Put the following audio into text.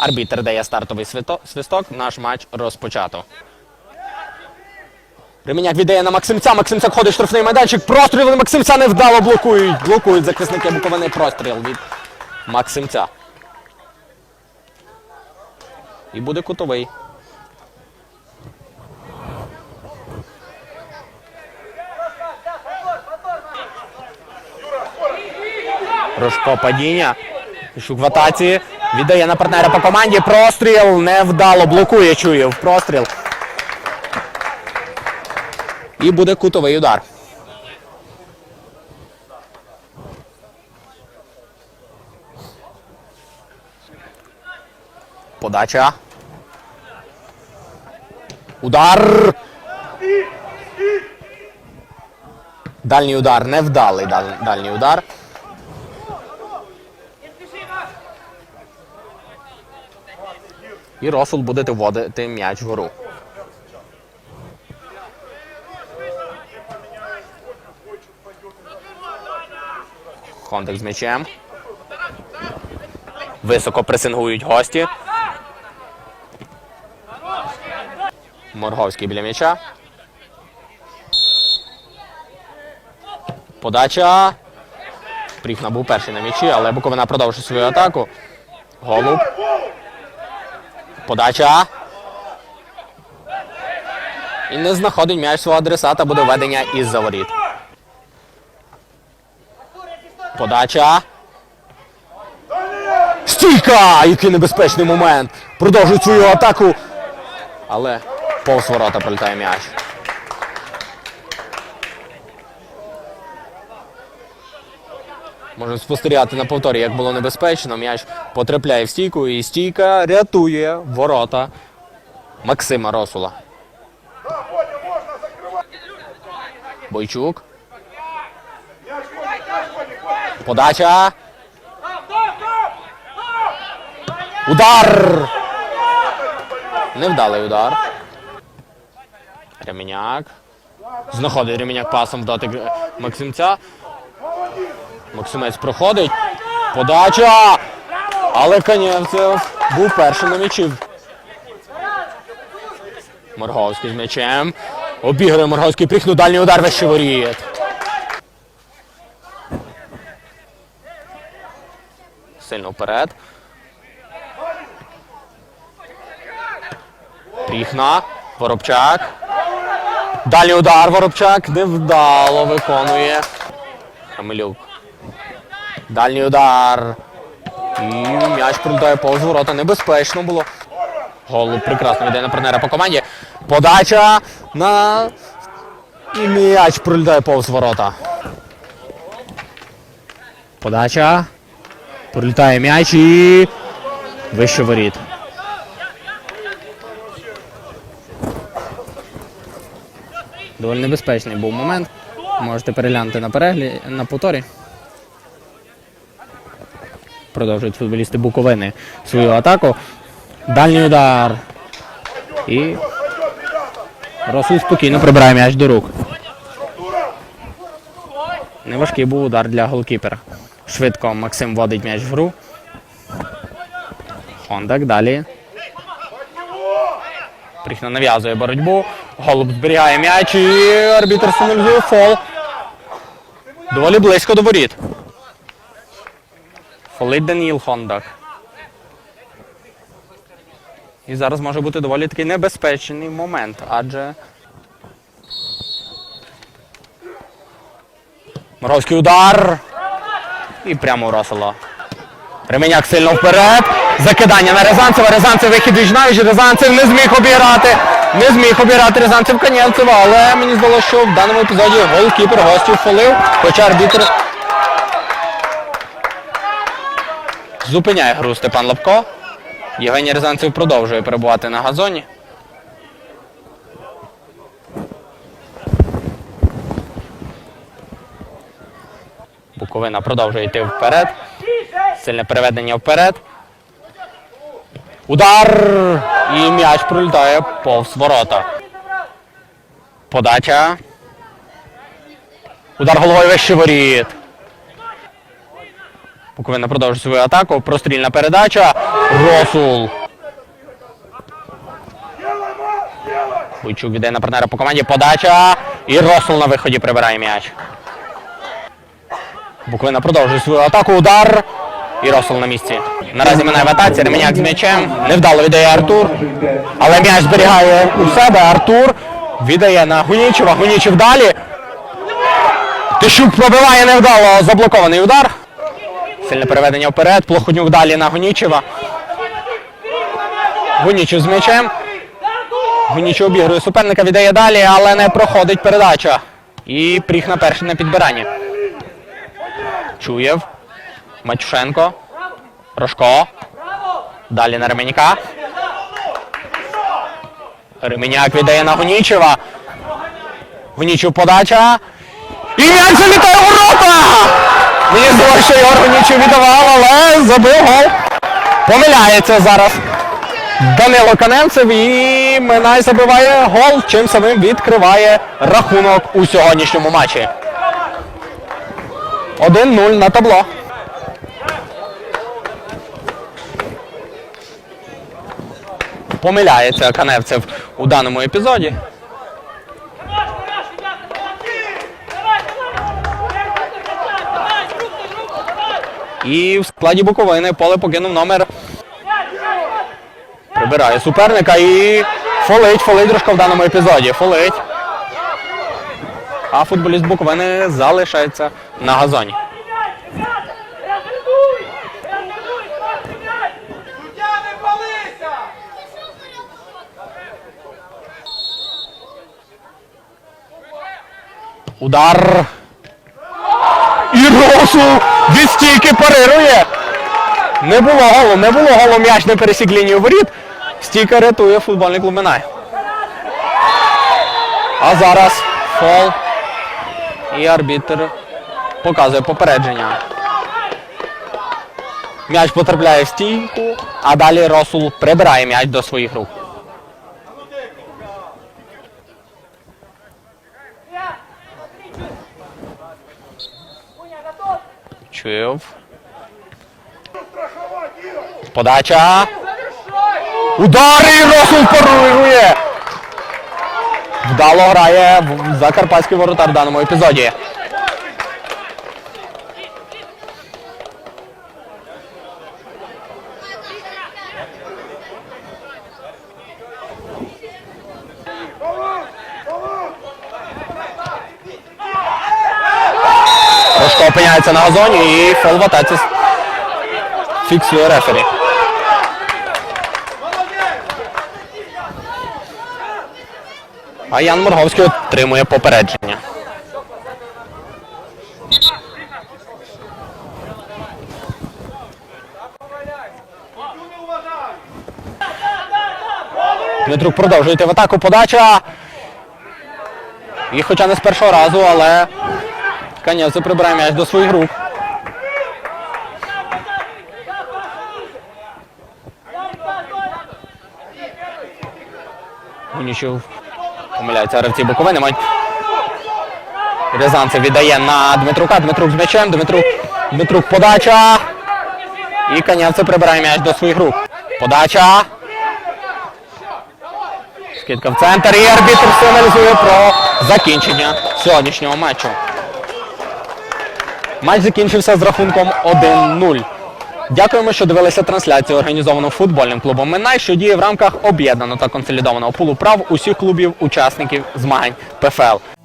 Арбітер дає стартовий свисток. Наш матч розпочато. Реміняк віддає на Максимця. Максимця ходить штрафний майданчик. Простріл Максимця невдало блокують. Блокують захисники Буковини. Простріл від Максимця. І буде кутовий. Рожко падіння. Шук в атаці. Віддає на партнера по команді. Простріл невдало. Блокує Чуєв. Простріл. І буде кутовий удар. Подача. Удар. Дальній удар. Невдалий дал- дальній удар. І Росул буде вводити м'яч вгору. Хондик з м'ячем. Високо пресингують гості. Морговський біля м'яча. Подача. Пріхна був перший на м'ячі, але Буковина продовжує свою атаку. Голуб. Подача. І не знаходить м'яч свого адресата, буде ведення із заворіт. Подача. Стійка! Який небезпечний момент. Продовжують свою атаку. Але повз ворота пролітає м'яч. Можемо спостерігати на повторі, як було небезпечно. М'яч потрапляє в стійку, і стійка рятує ворота Максима Росула. Бойчук. Подача. Удар! Невдалий удар. Реміняк. Знаходить Реміняк пасом в Максимця. Максимець проходить. Подача! Але Канєвцев був перший на м'ячі. Морговський з м'ячем. Обігрує Морговський прихнув дальній удар вище воріт. Сильно вперед. Пріхна. Воробчак. Дальній удар Воробчак невдало виконує. Хамилюк. Дальній удар. І м'яч прилітає повз ворота. Небезпечно було. Голуб прекрасно йде на партнера по команді. Подача на. І м'яч прилітає повз ворота. Подача. Прилітає м'яч і. Вище воріт. Доволі небезпечний був момент. Можете переглянути на перегляді на повторі. Продовжують футболісти Буковини свою атаку. Дальній удар. І Росул спокійно прибирає м'яч до рук. Неважкий був удар для голкіпера. Швидко Максим вводить м'яч в гру. Хондак далі. Пріхна нав'язує боротьбу. Голуб зберігає м'яч і арбітр сигналізує фол. Доволі близько до воріт. Фолить Даніл Хондак. І зараз може бути доволі такий небезпечний момент, адже. Моровський удар. І прямо у Росола. Ременяк сильно вперед. Закидання на Рязанцева. Рязанцев вихід віжнаючи. Рязанцев не зміг обіграти. Не зміг обіграти Рязанцев Канєвцева, але мені здалося, що в даному епізоді голкіпер гостів фолив, хоча арбітр зупиняє гру Степан Лапко. Євгеній Рязанцев продовжує перебувати на газоні. Буковина продовжує йти вперед. Сильне переведення вперед. Удар! І м'яч пролітає повз ворота. Подача. Удар головою вище воріт. Буковина продовжує свою атаку. Прострільна передача. Росул. Бойчук віддає на партнера по команді. Подача. І Росул на виході прибирає м'яч. Буковина продовжує свою атаку. Удар. І Росул на місці. Наразі минає в атаці. Ременяк з м'ячем. Невдало віддає Артур. Але м'яч зберігає у себе. Артур віддає на Гунічева. Гунічев далі. Тищук пробиває невдало. Заблокований удар. Сильне переведення вперед. Плохотнюк далі на Гунічева. Гунічев з м'ячем. Гунічев обігрує суперника, віддає далі, але не проходить передача. І пріг на перший на підбиранні. Чуєв. Матюшенко. Рожко. Далі на Ременяка. Ременяк віддає на Гунічева. Гунічев подача. І м'яч залітає ворота! Мені здалося, що Гунічев віддавав, але забив гол. Помиляється зараз. Данило Каненцев і Минай забиває гол, чим самим відкриває рахунок у сьогоднішньому матчі. 1-0 на табло. Помиляється Каневцев у даному епізоді. І в складі Буковини поле покинув номер. Прибирає суперника і фолить, фолить дружка в даному епізоді. Фолить. А футболіст Буковини залишається на газоні. Удар. І Росу від стійки парирує. Не було голу, не було голу, м'яч не пересік лінію воріт. Стійка рятує футбольний клуб. А зараз фол. І арбітр показує попередження. М'яч потрапляє в стійку, а далі Росул прибирає м'яч до своїх рук. Чуєв. Подача. Удар і Росул парирує. Вдало грає закарпатський воротар в даному епізоді. Трошко на газоні і фол в атаці фіксує рефері. А Ян Морговський отримує попередження. Дмитрук продовжує в атаку. Подача. І хоча не з першого разу, але Канєвце прибирає м'яч до своїх рук. Гунічев помиляється гравці Буковини. Мають Рязанцев віддає на Дмитрука. Дмитрук з м'ячем. Дмитрук, Дмитрук подача. І Канєвце прибирає м'яч до своїх рук. Подача. Скидка в центр і арбітр сигналізує про закінчення сьогоднішнього матчу. Матч закінчився з рахунком 1-0. Дякуємо, що дивилися трансляцію, організовану футбольним клубом Минай, що діє в рамках об'єднаного та консолідованого пулу прав усіх клубів, учасників змагань ПФЛ.